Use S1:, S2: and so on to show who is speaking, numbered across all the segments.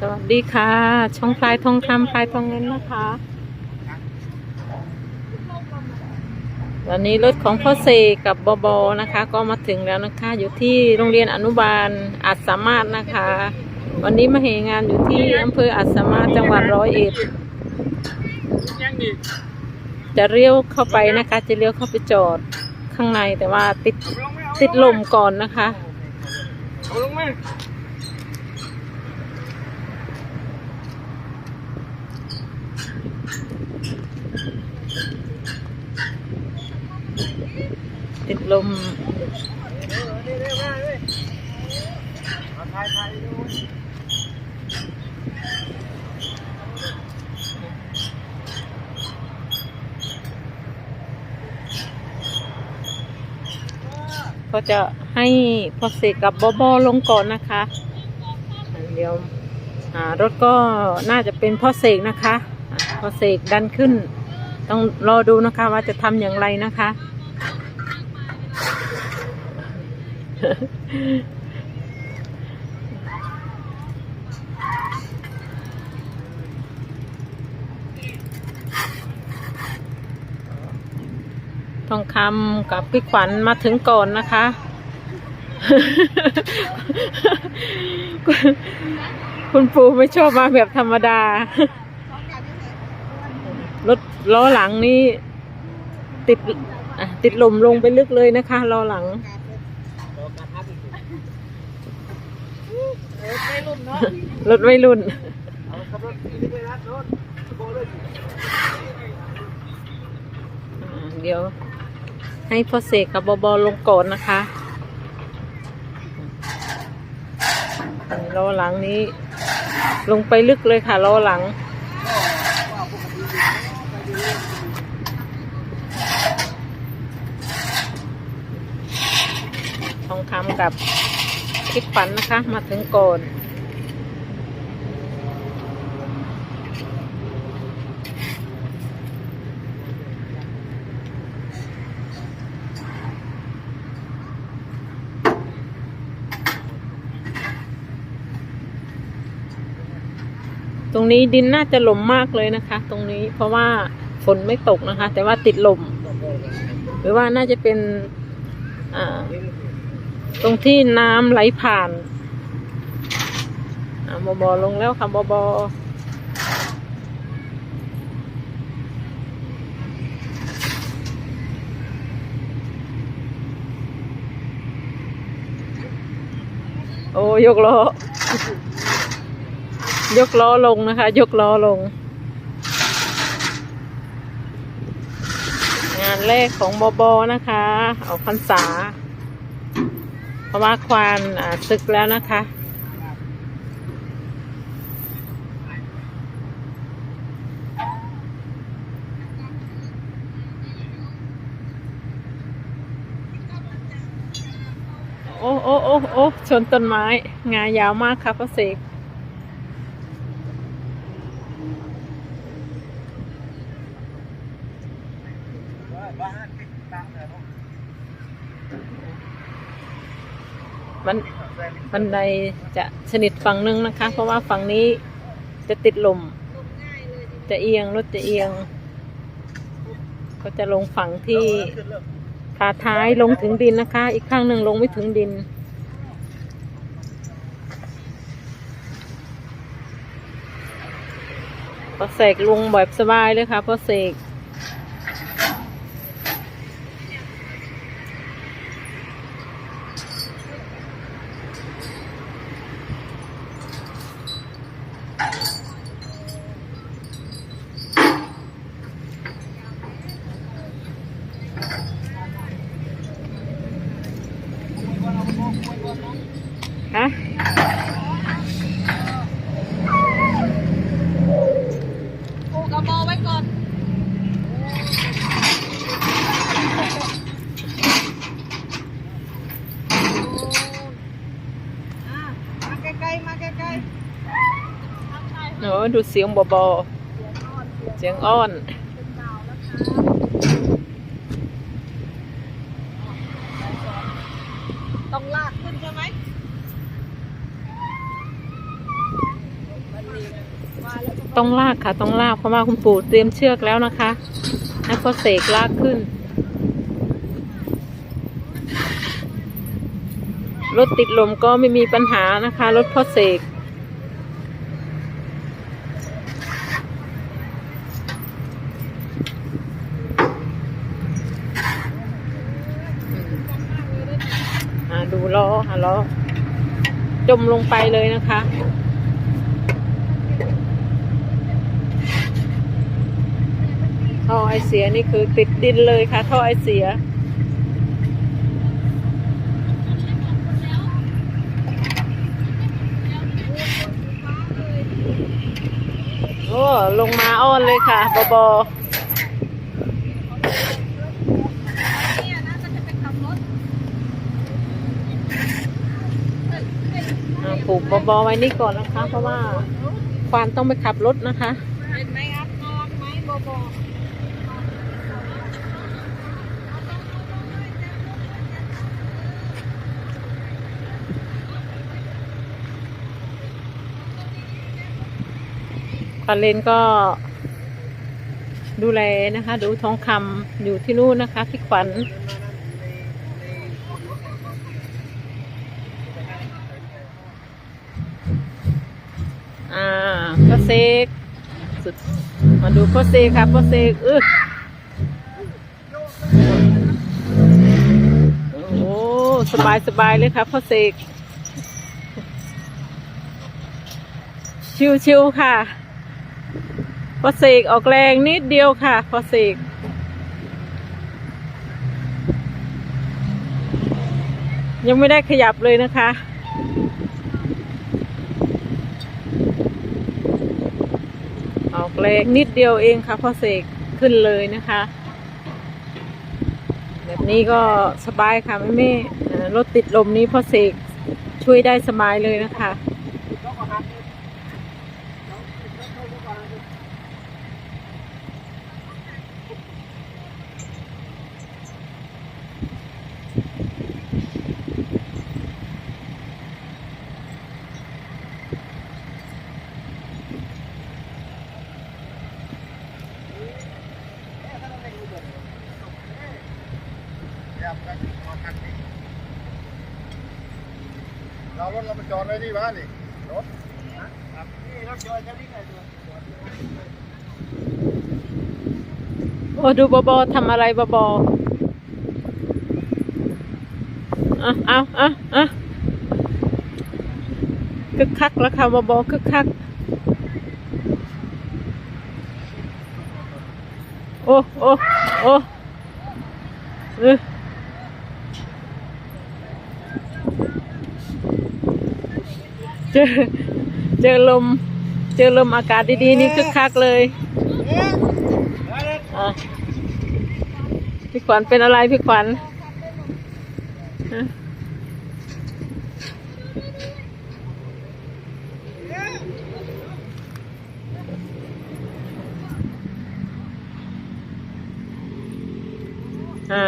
S1: สวัสดีค่ะ ช่องพลายทองคำพลายทองเงินนะคะ วันนี้รถของพ่อเซกับบอบอนะคะ ก็มาถึงแล้วนะคะ อยู่ที่โรงเรียนอนุบาลอาจสามารถนะคะ วันนี้มาเหงานอยู่ที่อำเภออาจสามารถจังหวัดร้อยเอ็ดจะเลี้ยวเข้าไปนะคะ จะเลี้ยวเข้าไปจอดข้างในแต่ว่าติดติดลมก่อนนะคะ
S2: เอาลงมา
S1: ติดลมก็จะให้พ่อเสกกับบอบอลงก่อนนะคะ เดี๋ยวอ่ารถก็น่าจะเป็นพ่อเสกนะคะ พ่อเสกดันขึ้น ต้องรอดูนะคะว่าจะทำอย่างไรนะคะ ทองคำกับพี่ขวัญมาถึงก่อนนะคะ คุณปูไม่ชอบมาแบบธรรมดา รถล้อหลังนี่ติดติดลมลงไปลึกเลยนะคะล้อหลัง รถวัยรุ่น
S2: เดี๋ย
S1: ว ให้พ่อเสกกับบอบอลงก่อนนะคะล้อหลังนี้ ลงไปลึกเลยค่ะล้อหลัง ทองคำกับคิดฝันนะคะ มาถึงก่อนตรงนี้ดินน่าจะหล่มมากเลยนะคะ ตรงนี้เพราะว่าฝนไม่ตกนะคะ แต่ว่าติดลมหรือว่าน่าจะเป็นอ่า ตรงที่น้ำไหลผ่านอบอบอลงแล้วค่ะบอบอโอ้ยกล้อยกล้อลงนะคะ ยกล้อลง งานแรกของบอบอนะคะ ออกพรรษา ราะว่าควานศึกแล้วนะคะ โอ้โอ้โอ้โอ้ชนต้นไม้ งายาวมากค่ะพ่อเสก
S2: บ้านติดตามเลย
S1: มันบันไดจะสนิทฝั่งนึงนะคะ เพราะว่าฝั่งนี้จะติดลม จะเอียงรถจะเอียง ก็จะลงฝั่งที่ขาท้ายลงถึงดินนะคะ อีกข้างหนึ่งลงไม่ถึงดิน พอเสกลงแบบสบายเลยค่ะพอเสก ฮะ
S3: ปูกระโบไว้ก่อน อะมาใกล้ๆ มาใกล้
S1: โอ้ ดูเสียงบอบอ
S3: ๆ
S1: เสียงอ้อน
S3: เป็นดาวแล้วค่ะต้องลากขึ้นใช่ไหม
S2: ไต้
S1: องลากค่ะ ต้องลากเพราะว่าคุณปู่เตรียมเชือกแล้วนะคะให้พ่อเสกลากขึ้น รถติดลมก็ไม่มีปัญหานะคะ รถพ่อเสก อ่าดู ล้อค่ะล้อจมลงไปเลยนะคะ ท่อไอเสียนี่คือติดดินเลยค่ะ ท่อไอเสีย โอ้ ลงมาอ้อนเลยค่ะ บอบอ
S3: เนี่ยน่าจะไปขับรถ
S1: อ่า ปลูกบอบไว้นี่ก่อนนะคะ เพราะว่าควานต้องไปขับรถนะคะ
S3: เห็นไหมครับนอนไหมโบโบ
S1: ปาเลนก็ดูแลนะคะ ดูทองคำอยู่ที่นู่นนะคะพี่ขวัญอ่าพ่อ เสกสุดมาดูพ่อเสกค่ะพ่อเสกเออโอ้สบายสบายเลยค่ะพ่อเสกชิวๆค่ะพอเสกออกแรงนิดเดียวค่ะพอเสกยังไม่ได้ขยับเลยนะคะ ออก แรงนิดเดียวเองค่ะพอเสกขึ้นเลยนะคะ แบบนี้ก็สบายค่ะแม่แม่รถติดลมนี้พอเสกช่วยได้สบายเลยนะคะ
S2: เรารถเราไปจอดไว้ที่บ้านนี่รถครับนี่รถจอดจะนี่ไงตัว
S1: โอ้ดูบอบอทำอะไรบอบออะเอาอะอะคึกคักแล้วค่ะบอบอคึกคัก โอ้โอ้โอ้เออ เจอเจอลม เจอลมอากาศดีๆนี่คึกคักเลยอะพี่ขวัญเป็นอะไรพี่ขวัญฮะอ่า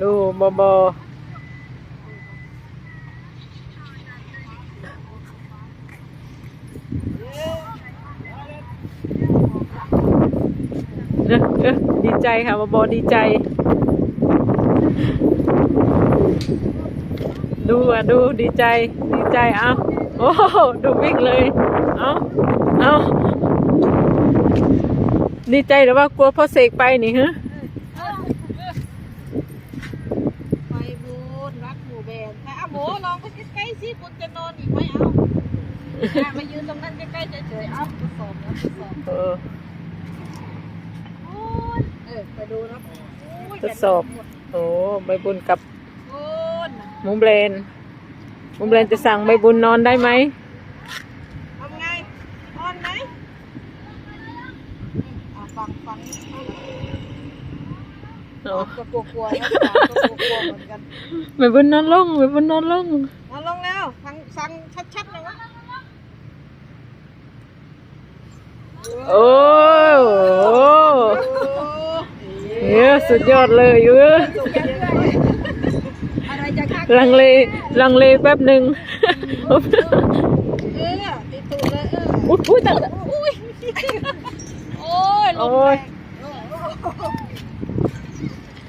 S1: ดูบอบอเออเออ ดีใจค่ะบอบอดีใจ ดูอะดูดีใจ ดีใจเอาโอ้โหดูวิ่งเลย เอาเอาดีใจหรือว่ากลัวพ่อเสกไปนี่ฮะ
S3: ไปบูนรักหมูแบนค่ะอะหมูลองไปใกล้ๆสิคุณจะนอนอีกไหมเอาอะมายืนตรงนั้นใกล้ๆเฉยๆเอาทดสอบนะทดสอบ
S1: เออ
S3: โอ้ยเออไปดูนะโย
S1: ทดสอบ โอ้ใบบุญกับ
S3: โอ้ย
S1: หมูเบรนหมูเบรนจะสั่งใบบุญนอนได้ไหม
S3: ทำไงนอนไหมอะฟังฟัง
S1: โอ้
S3: ก็กลัวๆนะก็กลัวๆเหมือนกัน
S1: ใบบุญนอนลงใบบุญนอนลง
S3: มาลงแล้วฟังฟังชัดๆเลยวะ
S1: โอ้โห
S3: โอ้
S1: เนี่ย สุดยอดเลยเออ
S3: สุดยอดเลยอะไรจะคัก
S1: ลังเลลังเลแป๊บหนึ่ง
S3: เออติดตูดเลยเออ
S1: อุ้ยอุ้ยแต่
S3: อุ้ยโอ้ยลม
S1: โอ้
S3: แร
S1: ย
S3: ง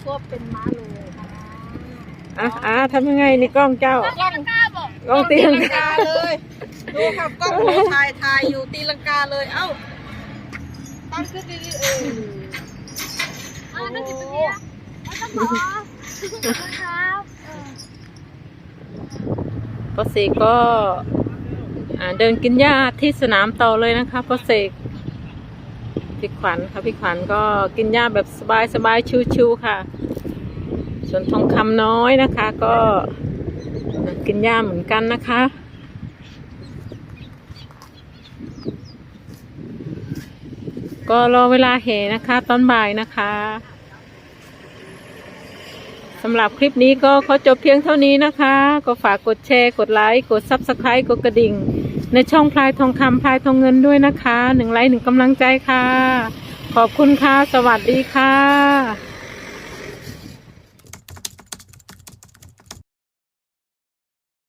S3: ควบเป็นม้าเลย
S1: อะอะทำยังไงนี่กล้องเจ้า
S3: กล้องกาบอก
S1: กล้องตีลังกา
S3: เลยดูครับกล้องโทรถ่ายถ่ายอยู่ตีลังกาเลยเอ้าตั้งขึ้นดีๆเออ
S4: อ่านั่นจิตเดียไม่ต้องขอครับ
S1: พ่อเสกก็เดินกินหญ้าที่สนามต่อเลยนะคะพ่อเสกพี่ขวัญค่ะพี่ขวัญก็กินหญ้าแบบสบายสบายๆชิวๆค่ะ ส่วนทองคำน้อยนะคะ ก็กินหญ้าเหมือนกันนะคะก็รอเวลาเหนะคะ ตอนบ่ายนะคะ สำหรับคลิปนี้ก็ขอจบเพียงเท่านี้นะคะ ก็ฝากกดแชร์ กดไลค์ กดซับสไครต์กดกระดิ่ง ในช่องพลายทองคำพลายทองเงินด้วยนะคะหนึ่งไลค์หนึ่งกำลังใจค่ะ ขอบคุณค่ะ สวัสดีค่ะ